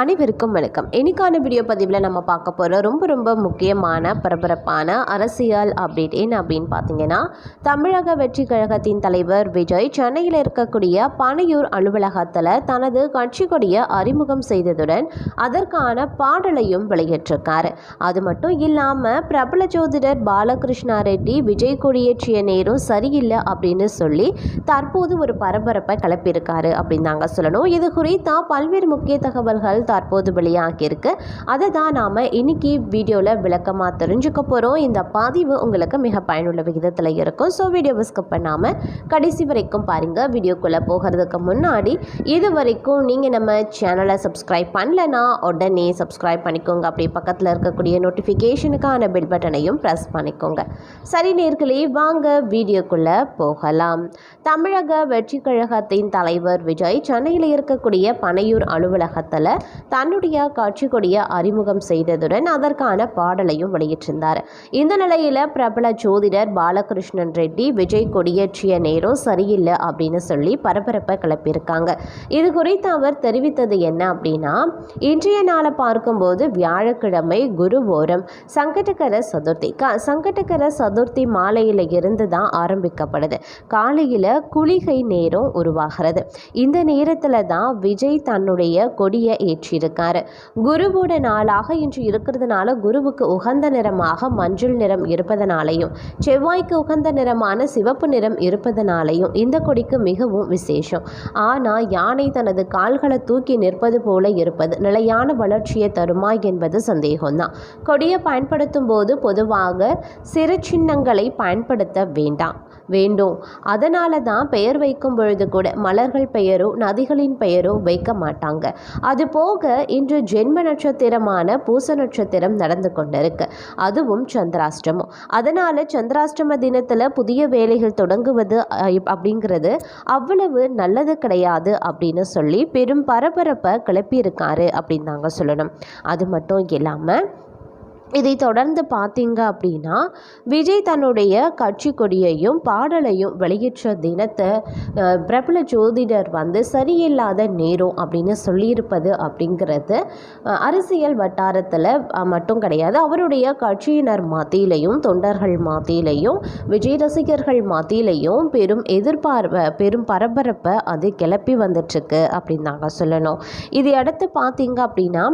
அனைவருக்கும் வணக்கம். இன்னைக்கான வீடியோ பதிவில் நம்ம பார்க்க போகிற ரொம்ப ரொம்ப முக்கியமான பரபரப்பான அரசியல் அப்டேட் என்ன அப்படின்னு பார்த்தீங்கன்னா தமிழக வெற்றி கழகத்தின் தலைவர் விஜய் சென்னையில் இருக்கக்கூடிய பனையூர் அலுவலகத்தில் தனது கட்சி கொடியை அறிமுகம் செய்ததுடன் அதற்கான பாடலையும் வெளியிட்டிருக்கார். அது மட்டும் இல்லாமல் பிரபல ஜோதிடர் பாலகிருஷ்ணா ரெட்டி விஜய் கொடியேற்றிய நேரம் சரியில்லை அப்படின்னு சொல்லி தற்போது ஒரு பரபரப்பை கிளப்பியிருக்காரு அப்படின்னு தாங்க சொல்லணும். இது குறித்தா பல்வேறு முக்கிய தகவல்கள் தற்போது வெளியாகியிருக்கு. அதை தான் நாம் இன்னைக்கு வீடியோவில் விளக்கமாக தெரிஞ்சுக்க போகிறோம் இந்த பதிவு உங்களுக்கு மிக பயனுள்ள விகிதத்தில் இருக்கும். ஸோ வீடியோவை ஸ்கிப் பண்ணாமல் கடைசி வரைக்கும் பாருங்கள் வீடியோக்குள்ளே போகிறதுக்கு முன்னாடி இது வரைக்கும் நீங்கள் நம்ம சேனலை சப்ஸ்கிரைப் பண்ணலன்னா உடனே சப்ஸ்கிரைப் பண்ணிக்கோங்க. அப்படியே பக்கத்தில் இருக்கக்கூடிய நோட்டிஃபிகேஷனுக்கான பெல் பட்டனையும் ப்ரெஸ் பண்ணிக்கோங்க. சரி நேர்களே வாங்க வீடியோக்குள்ளே போகலாம். தமிழக வெற்றி கழகத்தின் தலைவர் விஜய் சென்னையில் இருக்கக்கூடிய பனையூர் அலுவலகத்தில் தன்னுடைய கட்சி கொடியை அறிமுகம் செய்ததுடன் அதற்கான பாடலையும் வெளியிட்டிருந்தார். இந்த நிலையில் பிரபல ஜோதிடர் பாலகிருஷ்ணன் ரெட்டி விஜய் கொடியேற்றிய நேரம் சரியில்லை அப்படின்னு சொல்லி பரபரப்பை கிளப்பியிருக்காங்க. இது குறித்து அவர் தெரிவித்தது என்ன அப்படின்னா இன்றைய நாளை பார்க்கும்போது வியாழக்கிழமை குரு ஓரம் சங்கடகர சதுர்த்தி. க சங்கடகர சதுர்த்தி மாலையில் இருந்து தான் ஆரம்பிக்கப்படுது. காலையில் குளிகை நேரம் உருவாகிறது. இந்த நேரத்தில் தான் விஜய் தன்னுடைய கொடியை ஏற்றியிருக்காரு குருவோட நாளாக இன்று இருக்கிறதுனால குருவுக்கு உகந்த நிறமாக மஞ்சள் நிறம் இருப்பதனாலையும் செவ்வாய்க்கு உகந்த நிறமான சிவப்பு நிறம் இருப்பதனாலையும் இந்த கொடிக்கு மிகவும் விசேஷம். ஆனால் யானை தனது கால்களை தூக்கி நிற்பது போல இருப்பது நிலையான வளர்ச்சியை தருமா என்பது சந்தேகம்தான். கொடியை பயன்படுத்தும் போது பொதுவாக சிறு சின்னங்களை பயன்படுத்த வேண்டாம். வேண்டும். அதனால தான் பெயர் வைக்கும் பொழுது கூட மலர்கள் பெயரோ நதிகளின் பெயரோ வைக்க மாட்டாங்க. அது போக இன்று ஜென்ம நட்சத்திரமான பூச நட்சத்திரம் நடந்து கொண்டிருக்கு. அதுவும் சந்திராஷ்டமம். அதனால சந்திராஷ்டம தினத்தில் புதிய வேலைகள் தொடங்குவது அப்படிங்கிறது அவ்வளவு நல்லது கிடையாது அப்படின்னு சொல்லி பெரும் பரபரப்பை கிளப்பியிருக்காரு அப்படின்னு தாங்க சொல்லணும். அது மட்டும் இல்லாமல் இதை தொடர்ந்து பார்த்தீங்க அப்படின்னா விஜய் தன்னுடைய கட்சி கொடியையும் பாடலையும் வெளியிட்ட தினத்தை பிரபல ஜோதிடர் வந்து சரியில்லாத நேரம் அப்படின்னு சொல்லியிருப்பது அப்படிங்கிறது அரசியல் வட்டாரத்தில் மட்டும் கிடையாது. அவருடைய கட்சியினர் மத்தியிலையும் தொண்டர்கள் மத்தியிலையும் விஜய் ரசிகர்கள் மத்தியிலையும் பெரும் எதிர்பார்ப்பை பெரும் பரபரப்பை அது கிளப்பி வந்துட்டுருக்கு அப்படின்னு நாங்கள் சொல்லணும். இதை அடுத்து பார்த்தீங்க அப்படின்னா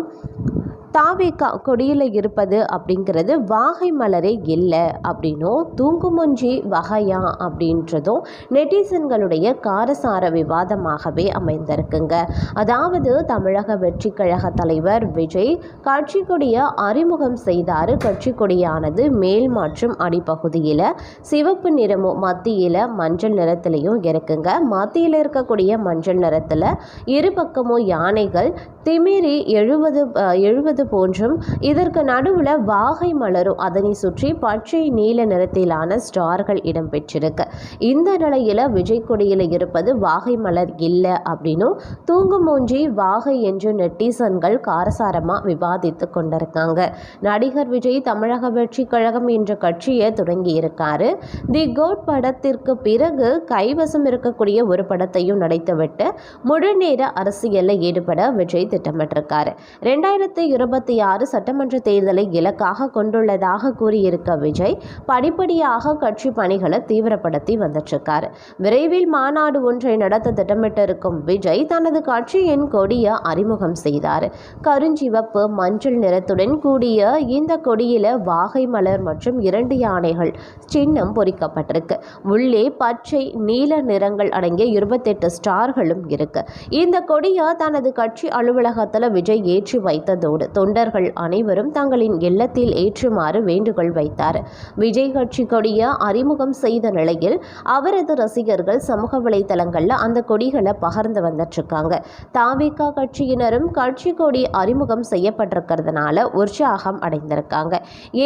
தாவேக்கா கொடியில் இருப்பது அப்படிங்கிறது வாகை மலரே இல்லை அப்படின்னும் தூங்குமொஞ்சி வகையா அப்படின்றதும் நெட்டிசன்களுடைய காரசார விவாதமாகவே அமைந்திருக்குங்க. அதாவது தமிழக வெற்றி கழக தலைவர் விஜய் கட்சி கொடியை அறிமுகம் செய்தார். கட்சி கொடியானது மேல் மற்றும் அடிப்பகுதியில் சிவப்பு நிறமும் மத்தியில் மஞ்சள் நிறத்திலையும் இருக்குங்க. மத்தியில் இருக்கக்கூடிய மஞ்சள் நிறத்தில் இரு பக்கமும் யானைகள் திமிரி எழுபது எழுபது எழுவது போன்றும் இதற்கு நடுவில் வாகை மலரும். அதனை சுற்றி பச்சை நீல நிறத்திலான ஸ்டார்கள் இடம்பெற்றிருக்கு. இந்த நிலையில் விஜய் கொடியில் இருப்பது வாகை மலர் இல்லை அப்படின்னும் தூங்குமூஞ்சி வாகை என்று நெட்டிசன்கள் காரசாரமாக விவாதித்து கொண்டிருக்காங்க. நடிகர் விஜய் தமிழக வெற்றி கழகம் என்ற கட்சியை தொடங்கியிருக்காரு. தி கோட் படத்திற்கு பிறகு கைவசம் இருக்கக்கூடிய ஒரு படத்தையும் நடித்துவிட்டு முழுநேர அரசியலில் ஈடுபட விஜய் திட்டமிட்டிருக்காரு. ரெண்டாயிரத்தி இருபது இருபத்தி ஆறு சட்டமன்ற தேர்தலை இலக்காக கொண்டுள்ளதாக கூறியிருக்க விஜய் படிப்படியாக கட்சி பணிகளை தீவிரப்படுத்தி வந்துட்டிருக்கார். விரைவில் மாநாடு ஒன்றை நடத்த திட்டமிட்டிருக்கும் விஜய் தனது கட்சியின் கொடியை அறிமுகம் செய்தார். கருஞ்சிவப்பு மஞ்சள் நிறத்துடன் கூடிய இந்த கொடியில வாகை மலர் மற்றும் இரண்டு யானைகள் சின்னம் பொறிக்கப்பட்டிருக்கு. உள்ளே பச்சை நீல நிறங்கள் அடங்கிய இருபத்தெட்டு ஸ்டார்களும் இருக்கு. இந்த கொடியை தனது கட்சி அலுவலகத்தில் விஜய் ஏற்றி வைத்ததோடு தொண்டர்கள் அனைவரும் தங்களின் இல்லத்தில் ஏற்றுமாறு வேண்டுகோள் வைத்தார். விஜய் கட்சி கொடியை அறிமுகம் செய்த நிலையில் அவரது ரசிகர்கள் சமூக வலைதளங்களில் அந்த கொடிகளை பகிர்ந்து வந்துட்டுருக்காங்க தாவிகா கட்சியினரும் கட்சி கொடி அறிமுகம் செய்யப்பட்டிருக்கிறதுனால உற்சாகம் அடைந்திருக்காங்க.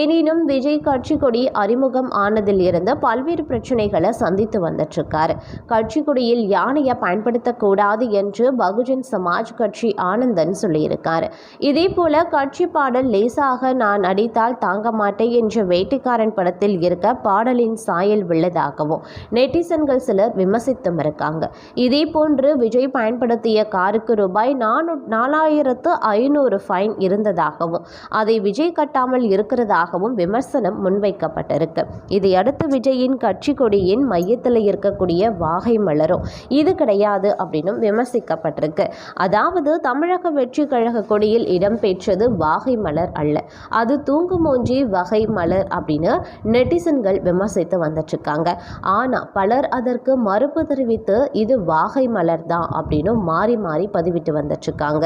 எனினும் விஜய் கட்சி கொடி அறிமுகம் ஆனதில் இருந்து பல்வேறு பிரச்சனைகளை சந்தித்து வந்துட்டுருக்காரு கட்சி கொடியில் யானையை பயன்படுத்தக்கூடாது என்று பகுஜன் சமாஜ் கட்சி ஆனந்தன் சொல்லியிருக்கார். இதே போல கட்சி பாடல் லேசாக நான் அடித்தால் தாங்க மாட்டேன் என்ற வேட்டைக்காரன் படத்தில் இருக்க பாடலின் சாயல் உள்ளதாகவும் நெட்டிசன்கள் சிலர் விமர்சித்தும் இருக்காங்க. இதே போன்று விஜய் பயன்படுத்திய காருக்கு ரூபாய் நானூ நாலாயிரத்து ஐநூறு ஃபைன் இருந்ததாகவும் அதை விஜய் கட்டாமல் இருக்கிறதாகவும் விமர்சனம் முன்வைக்கப்பட்டிருக்கு. இதையடுத்து விஜயின் கட்சி கொடியின் மையத்தில் இருக்கக்கூடிய வாகை மலரும். இது கிடையாது அப்படின்னும் விமர்சிக்கப்பட்டிருக்கு. அதாவது தமிழக வெற்றி கழக கொடியில் பெற்றது வாகை மலர் அல்ல. அது தூங்குமோஞ்சி வகை மலர் அப்படின்னு நெட்டிசன்கள் விமர்சித்து வந்துட்டுருக்காங்க. ஆனால் பலர் அதற்கு மறுப்பு தெரிவித்து இது வாகை மலர் தான் அப்படின்னு மாறி மாறி பதிவிட்டு வந்துட்டுருக்காங்க.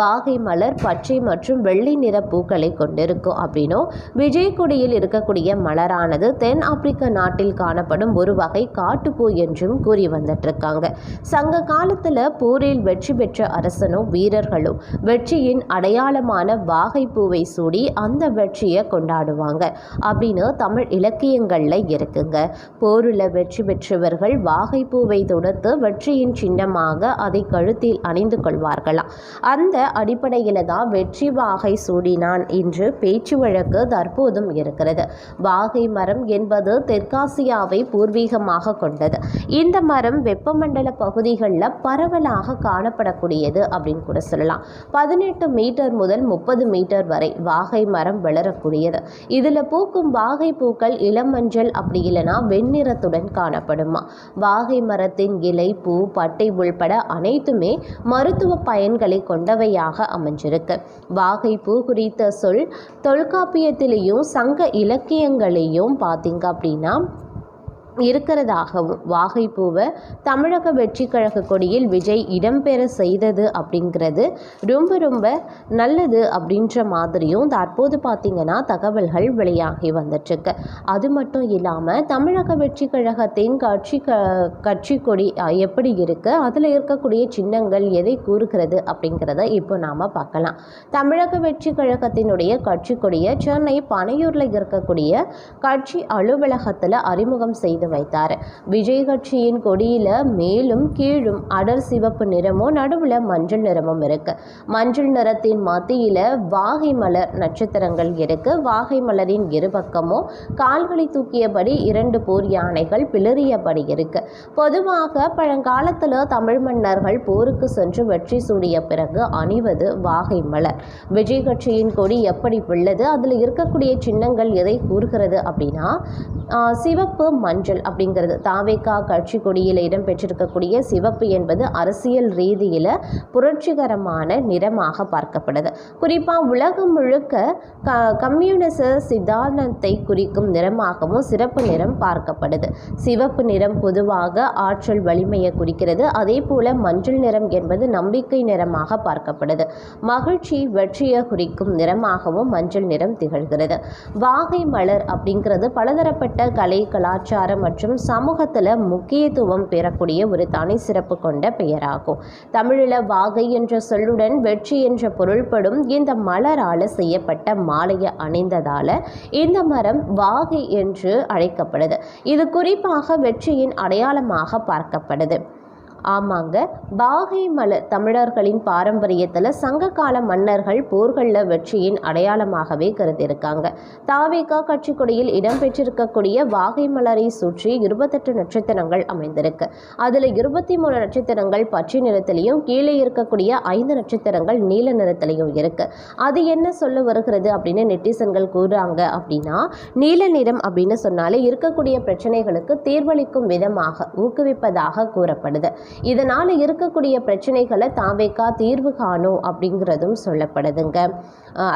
வாகை மலர் பச்சை மற்றும் வெள்ளை நிற பூக்களை கொண்டிருக்கும் அப்படின்னும் விஜய்குடியில் இருக்கக்கூடிய மலரானது தென் ஆப்பிரிக்க நாட்டில் காணப்படும் ஒரு வகை காட்டுப்பூ என்றும் கூறி வந்துட்டுருக்காங்க. சங்க காலத்தில் போரில் வெற்றி பெற்ற அரசனும் வீரர்களும் வெற்றியின் அடையாளமான அழகான வாகைப்பூவை சூடி அந்த வெற்றியை கொண்டாடுவாங்க. அப்படின்னு தமிழ் இலக்கியங்களில் இருக்குங்க. போரில் வெற்றி பெற்றவர்கள் வாகைப்பூவை தொடுத்து வெற்றியின் சின்னமாக அதை கழுத்தில் அணிந்து கொள்வார்களாம். அந்த அடிப்படையில் தான் வெற்றி வாகை சூடினான் என்று பேச்சு வழக்கு தற்போதும் இருக்கிறது. வாகை மரம் என்பது தெற்காசியாவை பூர்வீகமாக கொண்டது. இந்த மரம் வெப்பமண்டல பகுதிகளில் பரவலாக காணப்படக்கூடியது அப்படின்னு கூட சொல்லலாம். பதினெட்டு மீட்டர் முதல் முப்பது மீட்டர் வரை வாகை மரம் வளரக்கூடியது. இதில் பூக்கும் வாகை பூக்கள் இளமஞ்சள் அப்படி இல்லைன்னா வெண்ணிறத்துடன் காணப்படுமா? வாகை மரத்தின் இலை பூ பட்டை உள்பட அனைத்துமே மருத்துவ பயன்களை கொண்டவையாக அமைஞ்சிருக்கு. வாகை பூ குறித்த சொல் தொல்காப்பியத்திலையும் சங்க இலக்கியங்களையும் பார்த்தீங்க அப்படின்னா இருக்கிறதாகவும் வாகைப்பூவை தமிழக வெற்றி கழக கொடியில் விஜய் இடம்பெற செய்தது அப்படிங்கிறது ரொம்ப ரொம்ப நல்லது அப்படின்ற மாதிரியும் தற்போது பார்த்திங்கன்னா தகவல்கள் வெளியாகி வந்துட்டுருக்கு. அது மட்டும் இல்லாமல் தமிழக வெற்றி கழகத்தின் கட்சி க கட்சி கொடி எப்படி இருக்குது அதில் இருக்கக்கூடிய சின்னங்கள் எதை கூறுகிறது அப்படிங்கிறத இப்போ நாம் பார்க்கலாம். தமிழக வெற்றி கழகத்தினுடைய கட்சி கொடியை சென்னை பனையூரில் இருக்கக்கூடிய கட்சி அலுவலகத்தில் அறிமுகம் செய்து செய்து வைத்தார். விஜய் கட்சியின் கொடியில மேலும் கீழும் அடர் சிவப்பு நிறமும் நடுவில் மஞ்சள் நிறமும் இருக்கு. மஞ்சள் நிறத்தின் மத்தியில வாகை மலர் நட்சத்திரங்கள் இருக்கு. வாகை மலரின் இருபக்கமும் கால்களை தூக்கியபடி இரண்டு போர் யானைகள் பிளறியபடி இருக்கு. பொதுவாக பழங்காலத்தில் தமிழ் மன்னர்கள் போருக்கு சென்று வெற்றி சூடிய பிறகு அணிவது வாகை மலர். விஜய் கட்சியின் கொடி எப்படி உள்ளது அதில் இருக்கக்கூடிய சின்னங்கள் எதை கூறுகிறது அப்படின்னா சிவப்பு மஞ்சள் ஏற்றல் அப்படிங்கிறது. தாவேக்கா கட்சி கொடியில் இடம்பெற்றிருக்கக்கூடிய சிவப்பு என்பது அரசியல் ரீதியில் புரட்சிகரமான நிறமாக பார்க்கப்படுது. குறிப்பாக உலகம் முழுக்க க கம்யூனிச சித்தாந்தத்தை குறிக்கும் நிறமாகவும் சிறப்பு நிறம் பார்க்கப்படுது. சிவப்பு நிறம் பொதுவாக ஆற்றல் வலிமையை குறிக்கிறது. அதே போல மஞ்சள் நிறம் என்பது நம்பிக்கை நிறமாக பார்க்கப்படுது. மகிழ்ச்சி வெற்றியை குறிக்கும் நிறமாகவும் மஞ்சள் நிறம் திகழ்கிறது. வாகை மலர் அப்படிங்கிறது பலதரப்பட்ட கலை கலாச்சாரம் மற்றும் சமூகத்தில் முக்கியத்துவம் பெறக்கூடிய ஒரு தனி சிறப்பு கொண்ட பெயராகும். தமிழில் வாகை என்ற சொல்லுடன் வெற்றி என்ற பொருள்படும் இந்த மலரால் செய்யப்பட்ட மாலையை அணிந்ததால் இந்த மரம் வாகை என்று அழைக்கப்படுது. இது குறிப்பாக வெற்றியின் அடையாளமாக பார்க்கப்படுது. ஆமாங்க. பாகை மலர் தமிழர்களின் பாரம்பரியத்தில் சங்ககால மன்னர்கள் போர்களில் வெற்றியின் அடையாளமாகவே கருதியிருக்காங்க. தாவேகா கட்சி கொடியில் இடம்பெற்றிருக்கக்கூடிய வாகை மலரை சுற்றி இருபத்தெட்டு நட்சத்திரங்கள் அமைந்திருக்கு. அதில் இருபத்தி மூணு நட்சத்திரங்கள் பச்சை நிறத்திலையும் கீழே இருக்கக்கூடிய ஐந்து நட்சத்திரங்கள் நீல நிறத்திலையும் இருக்கு. அது என்ன சொல்ல வருகிறது அப்படின்னு நெட்டிசன்கள் கூறுறாங்க அப்படின்னா நீல நிறம் அப்படின்னு சொன்னாலே இருக்கக்கூடிய பிரச்சனைகளுக்கு தீர்வளிக்கும் விதமாக ஊக்குவிப்பதாக கூறப்படுது. இதனால் இருக்கக்கூடிய பிரச்சனைகளை தாவேக்கா தீர்வு காணும் அப்படிங்கிறதும் சொல்லப்படுதுங்க.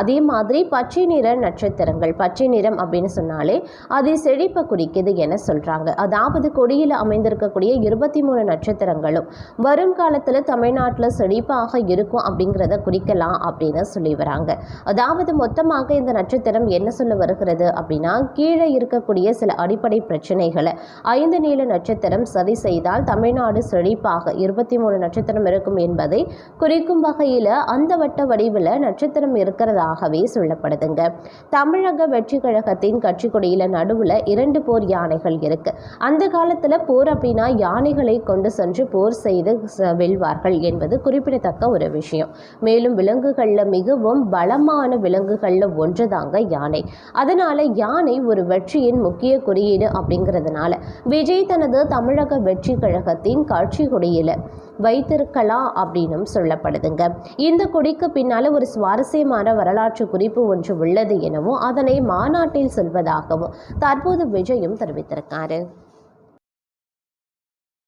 அதே மாதிரி பச்சை நிற நட்சத்திரங்கள் பச்சை நிறம் அப்படின்னு சொன்னாலே அது செழிப்பை குறிக்குது என சொல்கிறாங்க அதாவது கொடியில் அமைந்திருக்கக்கூடிய இருபத்தி மூணு நட்சத்திரங்களும் வரும் காலத்தில் தமிழ்நாட்டில் செழிப்பாக இருக்கும் அப்படிங்கிறத குறிக்கலாம் அப்படின்னு சொல்லி வராங்க. அதாவது மொத்தமாக இந்த நட்சத்திரம் என்ன சொல்ல வருகிறது அப்படின்னா கீழே இருக்கக்கூடிய சில அடிப்படை பிரச்சனைகளை ஐந்து நீள நட்சத்திரம் சரி செய்தால் தமிழ்நாடு செழிப்பாக குறிப்பாக இருபத்தி மூணு நட்சத்திரம் இருக்கும் என்பதை குறிக்கும் வகையில் அந்த வட்ட வடிவில் நட்சத்திரம் இருக்கிறதாகவே சொல்லப்படுதுங்க. தமிழக வெற்றி கழகத்தின் கட்சி கொடியில் நடுவில் இரண்டு போர் யானைகள் இருக்கு. அந்த காலத்தில் போர் அப்படின்னா யானைகளை கொண்டு சென்று போர் செய்து வெல்வார்கள் என்பது குறிப்பிடத்தக்க ஒரு விஷயம். மேலும் விலங்குகளில் மிகவும் பலமான விலங்குகளில் ஒன்றுதாங்க யானை. அதனால யானை ஒரு வெற்றியின் முக்கிய குறியீடு அப்படிங்கிறதுனால விஜய் தனது தமிழக வெற்றி கழகத்தின் கட்சி கொடியில் வைத்திருக்கலாம் அப்படின்னும் சொல்லப்படுதுங்க. இந்த கொடிக்கு பின்னால ஒரு சுவாரஸ்யமான வரலாற்று குறிப்பு ஒன்று உள்ளது எனவும் அதனை மாநாட்டில் சொல்வதாகவும் தற்போது விஜயும் தெரிவித்திருக்காரு.